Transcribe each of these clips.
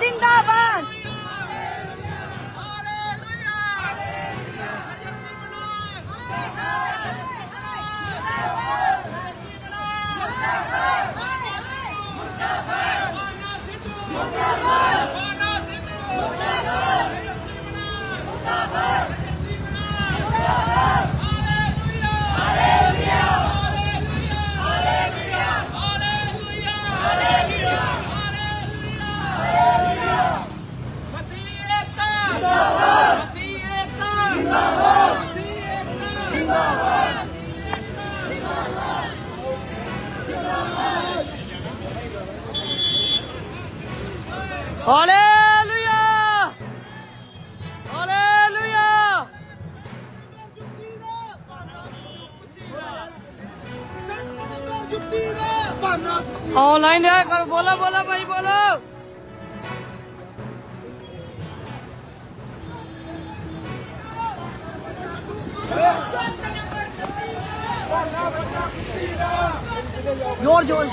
ਜਿੰਦਾਬਾਦ hallelujah hallelujah online ਹੈ ਕਰੋ ਬੋਲੋ ਬੋਲੋ ਭਾਈ ਬੋਲੋ। ਜੋਰ ਜੋਰ।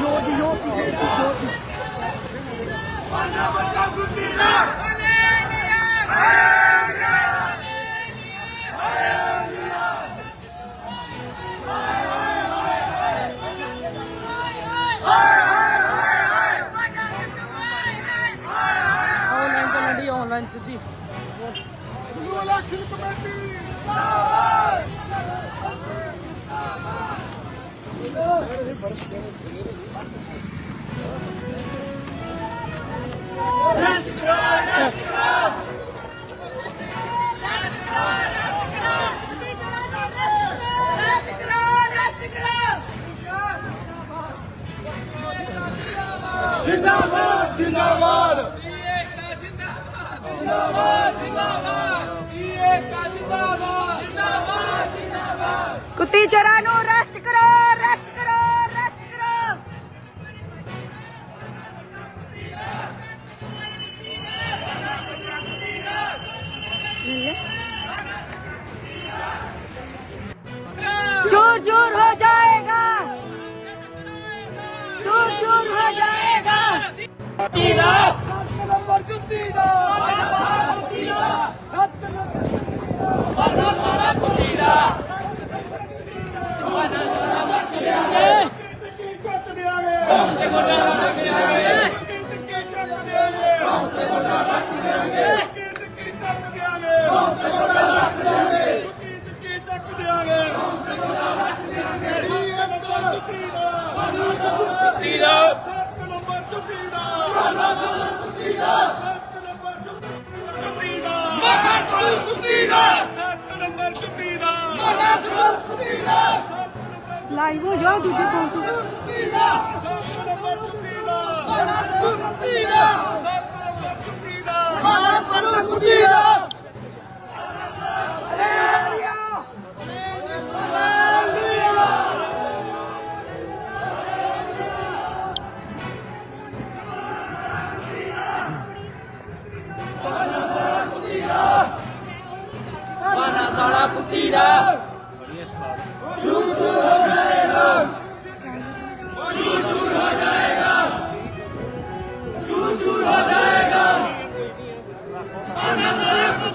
ਜੋਦੀ ਜੋਦੀ ਜੋਦੀ ਬੰਦਾ ਬੱਚਾ ਗੁੱਡੀ ਨਾ ਆਨਲਾਈਨ ਸਿੱਧੀ ਨਿਊ ਇਲੈਕਸ਼ਨ ਕਮੇਟੀ ਜਿੰਦਾਬਾਦ ਜਿੰਦਾਬਾਦ ਕੁੱਤੀ ਚੋਰਾਂ ਸੱਤ ਨੰਬਰ ਜੁੱਤੀ ਲਾਈਵ ਹੋ ਜਾਓ ਦੂਜੇ ਫੋਨ ਤੋਂ। ਕੁੱਤੀ ਦਾ ਕੁੱਤੀ ਦਾ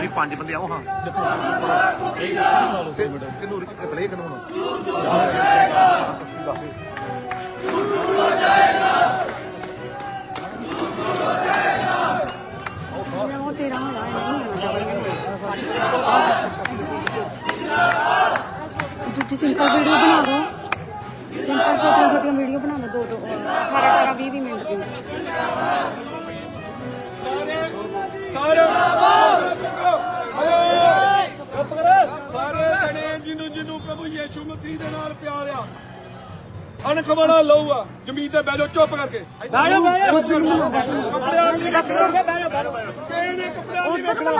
ਵੀ ਪੰਜ ਬੰਦੇ ਆਓ ਹਾਂ। ਤੇ ਕਿਨੂੰ ਪਲੇ ਕਿਨੂੰ ਹੁਣ ਉਹ ਤੇਰਾ ਹੋਇਆ ਨਹੀਂ ਦੂਜੀ ਸਿੰਪਲ ਵੀਡੀਓ ਬਣਾ ਦੋ। ਸਿੰਪਲ ਛੋਟੀਆਂ ਛੋਟੀਆਂ ਵੀਡੀਓ ਬਣਾ ਦੋ ਦੋ ਦੋ। 18 18 20 20 ਮਿੰਟ ਦੀਆਂ ਸਾਰੇ ਸਾਰੇ ਜਣੇ ਜਿਹਨੂੰ ਜਿਹਨੂੰ ਪ੍ਰਭੂ ਯੇਸ਼ੂ ਮਸੀਹ ਦੇ ਨਾਲ ਪਿਆਰ ਆ ਅਣਖ ਵਾਲਾ ਲਹੂ ਆ ਜ਼ਮੀਨ ਤੇ ਬਹਿ ਜਾਓ ਚੁੱਪ ਕਰਕੇ ਬਹਿ ਜਾਓ ਬਹਿ ਕੱਪੜਿਆਂ ਦੀ ਰੱਖਣਾ ਬਹਿ ਜਾਓ ਬਹਿ ਜਾਓ ਕਿਸੇ ਨੇ ਕੱਪੜਿਆਂ ਦੀ ਉੱਧਰ ਰੱਖਣਾ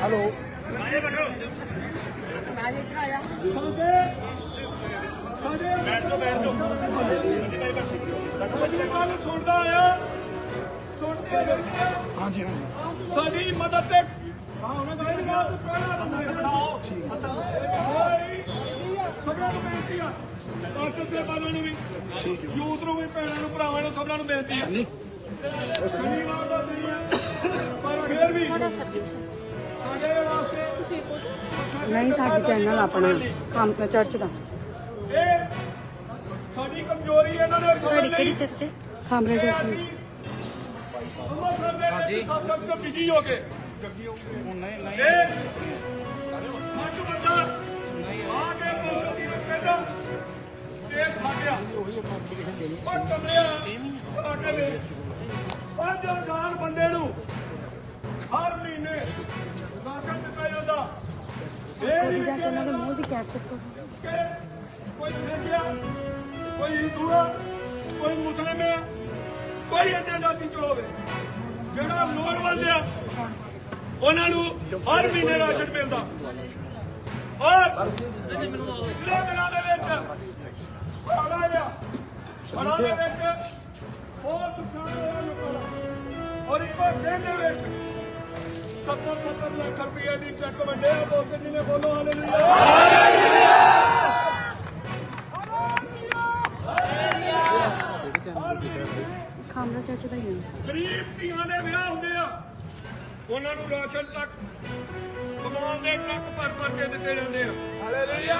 ਬਣਾਓ। ਬਹਿ ਜਾਓ ਬਹਿ ਜਾਓ ਬਹਿ ਜਾਓ ਝੰਡੇ ਚੁੱਪ ਕੇ ਰੱਖੋ ਆਜੋ ਬਾਜੋ ਚੌਕੜੀ ਮਾਰ ਲੈ ਸਾਡੇ ਬੈਠ ਜਾਓ ਬੈਠ ਹਾਂਜੀ ਹਾਂਜੀ ਸਾਡੀ ਮਦਦ ਤੇ ਹਾਂ ਉਹਨਾਂ ਦਾ ਇਹ ਗੱਲ ਪਹਿਲਾਂ ਬਣਾਓ ਸਭਨਾਂ ਨੂੰ ਬੇਨਤੀ ਆ ਡਾਕਟਰ ਦੇ ਬਾਨਾਂ ਨੂੰ ਵੀ ਯੂਥ ਨੂੰ ਵੀ ਭੈਣਾਂ ਨੂੰ ਭਰਾਵਾਂ ਨੂੰ ਸਭਨਾਂ ਨੂੰ ਬੇਨਤੀ ਆ ਸ਼ਨੀਵਾਰ ਦਾ ਦਿਨ ਪਰ ਫਿਰ ਵੀ ਸਾਡੇ ਵਾਸਤੇ ਨਹੀਂ ਸਾਡੀ ਚੈਨਲ ਆਪਣਾ ਕੰਮ ਚਰਚ ਦਾ। ਇਹ ਸਾਡੀ ਕਮਜ਼ੋਰੀ ਹੈ ਇਹਨਾਂ ਨੇ ਤੁਹਾਡੀ ਕਿਹੜੀ ਚਰਚ ਹੈ? ਖਾਮਰੇ ਚਰਚ। ਹਾਂਜੀ ਸਭ ਬਿਜ਼ੀ ਹੋ। ਗਏ ਹੁਣ ਨਹੀਂ ਨਹੀਂ। ਮੱਝ ਬੰਦਾ ਆ। ਕੇ ਬੋਲਦੀ ਨੂੰ ਕਹਿੰਦਾ ਤੇ ਖਾ ਗਿਆ ਪਰ ਕਮਰਿਆ ਆ ਕੇ ਵੇ ਪੰਜ ਹਜ਼ਾਰ ਬੰਦੇ ਨੂੰ ਹਰ ਮਹੀਨੇ ਰਾਸ਼ਨ ਦਿੱਤਾ ਜਾਂਦਾ। ਇਹ ਨਹੀਂ ਜਾ ਕੇ ਉਹਨਾਂ ਦੇ ਮੂੰਹ ਦੀ ਕੈਪਚਰ ਕਰੋ ਕੋਈ ਸਿੱਖਿਆ ਕੋਈ ਹਿੰਦੂ ਆ ਕੋਈ ਮੁਸਲਿਮ ਆ ਕੋਈ ਅੰਦਰ ਜਾਤੀ ਚ ਹੋਵੇ। ਜਿਹੜਾ ਲੋੜਵੰਦ ਆ ਉਹਨਾਂ ਨੂੰ ਹਰ ਮਹੀਨੇ ਰਾਸ਼ਨ ਮਿਲਦਾ। ਔਰ ਪਿਛਲੇ ਦਿਨਾਂ ਦੇ ਵਿੱਚ ਹਾਲਾ ਜਾ ਹਾਲਾ ਦੇ ਵਿੱਚ ਬਹੁਤ ਨੁਕਸਾਨ ਹੋਇਆ ਲੋਕਾਂ ਦਾ। ਔਰ ਇੱਕੋ ਦਿਨ ਦੇ ਵਿੱਚ 70 70 ਲੱਖ ਰੁਪਏ ਦੀ ਚੈੱਕ ਵੰਡੇ ਆ ਬੋਲ ਕੇ ਜਿਹਨੇ ਬੋਲੋ ਹਾਲੇਲੂਇਆ ਖਾਮਰਾ ਚਰਚ ਦਾ ਹੀ ਗਰੀਬ ਧੀਆਂ ਦੇ ਵਿਆਹ ਹੁੰਦੇ ਆ ਉਹਨਾਂ ਨੂੰ ਰਾਸ਼ਨ ਤੱਕ ਕਮਾਉਣ ਦੇ ਟਰੱਕ ਭਰ ਭਰ ਕੇ ਦਿੱਤੇ ਜਾਂਦੇ ਆ। ਹਾਲੇਲੂਇਆ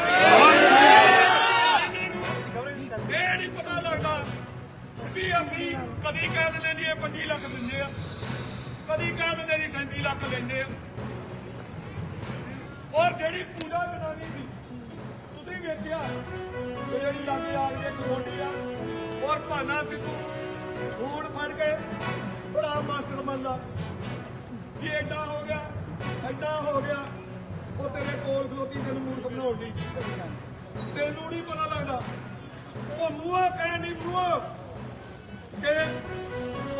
ਵੀ ਅਸੀਂ ਕਦੀ ਕਹਿ ਦਿੰਦੇ ਜੀ ਇਹ 25 ਲੱਖ ਦਿੰਦੇ ਆ। ਕਦੀ ਕਹਿ ਦਿੰਦੇ ਜੀ 37 ਲੱਖ ਦਿੰਦੇ ਆ। ਔਰ ਜਿਹੜੀ ਪੂਜਾ ਜਨਾਨੀ ਸੀ, ਤੁਸੀਂ ਵੇਖਿਆ ਜਿਹੜੀ ਲਾਗੇ ਆ ਕੇ ਖਲੋਟੀ ਆ। ਔਰ ਭਾਨਾ ਸਿੱਧੂ ਫੂਡ ਫੜ ਕੇ ਬੜਾ ਮਾਸਟਰ ਮੰਨਦਾ ਕਿ ਏਦਾਂ ਹੋ ਗਿਆ ਏਦਾਂ ਹੋ ਗਿਆ, ਉਹ ਤੇਰੇ ਕੋਲ ਖਲੋਤੀ, ਤੈਨੂੰ ਮੂਰਖ ਬਣਾਉਣ ਦੀ। ਤੈਨੂੰ ਨਹੀਂ ਪਤਾ ਲੱਗਦਾ। ਉਹ ਮੂੰਹ ਕਹਿ ਨਹੀਂ ਮੂੰਹ ਕਿ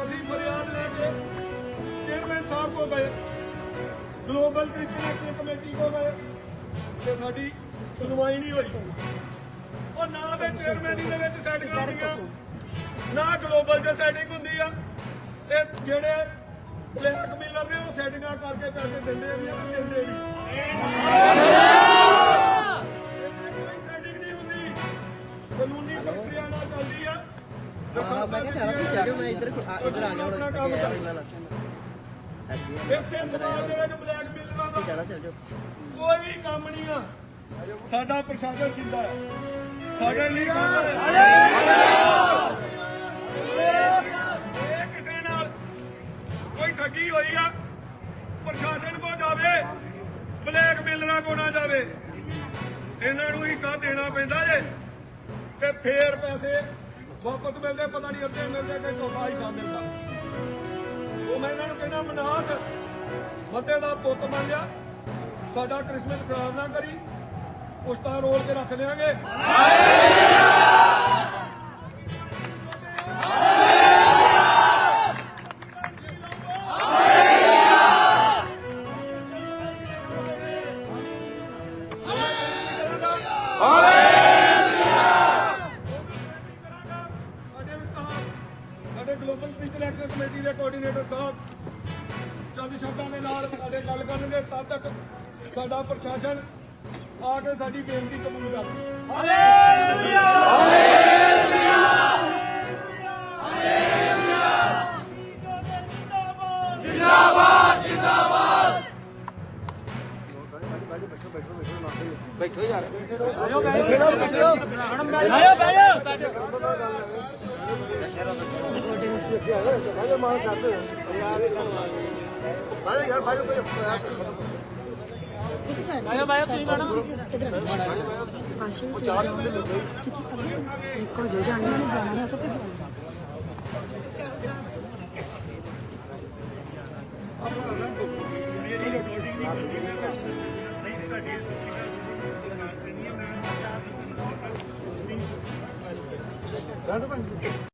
ਅਸੀਂ ਫਰਿਆਦ ਲੈ ਕੇ ਚੇਅਰਮੈਨ ਸਾਹਿਬ ਕੋ ਗਏ ਗਲੋਬਲ ਕ੍ਰਿਸਚੀਅਨ ਐਕਸ਼ਨ ਕਮੇਟੀ ਕੋ ਗਏ ਤੇ ਸਾਡੀ ਸੁਣਵਾਈ ਨਹੀਂ ਹੋਈ। ਉਹ ਨਾ ਤੇ ਚੇਅਰਮੈਨ ਦੇ ਵਿੱਚ ਸੈਟਿੰਗ ਹੁੰਦੀਆਂ ਨਾ ਗਲੋਬਲ 'ਚ ਸੈਟਿੰਗ ਹੁੰਦੀ ਆ। ਇਹ ਜਿਹੜੇ ਬਲੈਕ ਮੇਲਰ ਨੇ ਉਹ ਸੈਟਿੰਗਾਂ ਕਰਕੇ ਪੈਸੇ ਦਿੰਦੇ ਆ ਵੀ ਇਹ ਦਿੰਦੇ ਨਹੀਂ। ਇੱਥੇ ਕੋਈ ਸੈਟਿੰਗ ਨਹੀਂ ਹੁੰਦੀ। ਕਾਨੂੰਨੀ ਪ੍ਰਕਿਰਿਆ ਨਾਲ ਚੱਲਦੀ ਆ। ਹਾਂ ਮੈਂ ਕਿਹਾ ਚੱਲ ਤੂੰ ਚੱਲ ਮੈਂ ਇੱਧਰ ਆ- ਇੱਧਰ ਆ ਗਿਆ ਹੁਣ ਆਪਣਾ ਕੰਮ ਇਹਨਾਂ ਨਾਲ ਇੱਥੇ ਸਮਾਜ ਦੇ ਵਿੱਚ ਬਲੈਕ ਮੇਲਰਾਂ ਦਾ ਚੱਲ ਚੱਲ ਜਾ ਕੋਈ ਵੀ ਕੰਮ ਨਹੀਂ ਆ ਸਾਡਾ ਪ੍ਰਸ਼ਾਸਨ ਜਿੰਦਾ ਹੈ ਸਾਡੇ ਲਈ ਕੰਮ ਹੈ ਇਹ ਕਿਸੇ ਨਾਲ ਕੋਈ ਠੱਗੀ ਹੋਈ ਆ ਪ੍ਰਸ਼ਾਸਨ ਕੋ ਜਾਵੇ ਬਲੈਕ ਮੇਲਰਾਂ ਕੋ ਨਾ ਜਾਵੇ ਇਹਨਾਂ ਨੂੰ ਹਿੱਸਾ ਦੇਣਾ ਪੈਂਦਾ ਜੇ ਤੇ ਫੇਰ ਪੈਸੇ ਵਾਪਸ ਮਿਲਦੇ, ਪਤਾ ਨਹੀਂ ਅੱਧੇ ਮਿਲਦੇ ਕਿ ਚੌਥਾ ਹਿੱਸਾ ਮਿਲਦਾ। ਉਹ ਮੈਂ ਇਹਨਾਂ ਨੂੰ ਕਹਿੰਦਾ ਮਨਾਸ ਮੱਤੇ ਦਾ ਪੁੱਤ ਬਣ ਜਾ। ਸਾਡਾ ਕ੍ਰਿਸਮਸ ਖਰਾਬ ਨਾ ਕਰੀ। ਪੁਸ਼ਤਾਂ ਰੋਲ ਕੇ ਰੱਖ ਦਿਆਂਗੇ। ਸਾਡੇ ਸਾਡੇ ਗਲੋਬਲ ਟੀਚਰ ਐਕਸ਼ਨ ਕਮੇਟੀ ਦੇ ਕੋਆਰਡੀਨੇਟਰ ਸਾਹਿਬ ਚੰਦ ਸ਼ਬਦਾਂ ਦੇ ਨਾਲ ਸਾਡੇ ਗੱਲ ਕਰਨਗੇ ਤਦ ਤੱਕ ਸਾਡਾ ਪ੍ਰਸ਼ਾਸਨ ਆ ਕੇ ਸਾਡੀ ਬੇਨਤੀ ਕਬੂਲ ਕਰ। ਹਾਲੇਲੂਇਆ ਜਿੰਦਾਬਾਦ ਜਿੰਦਾਬਾਦ ਬੈਠੋ। ਯਾਰ ਆਇਓ ਬਹਿ ਜਾ ਆਇਓ ਬਹਿ ਜਾ ਤੁਸੀਂ ਮੈਡਮ ਨਹੀਂ ਜਾਣਨਾ 何?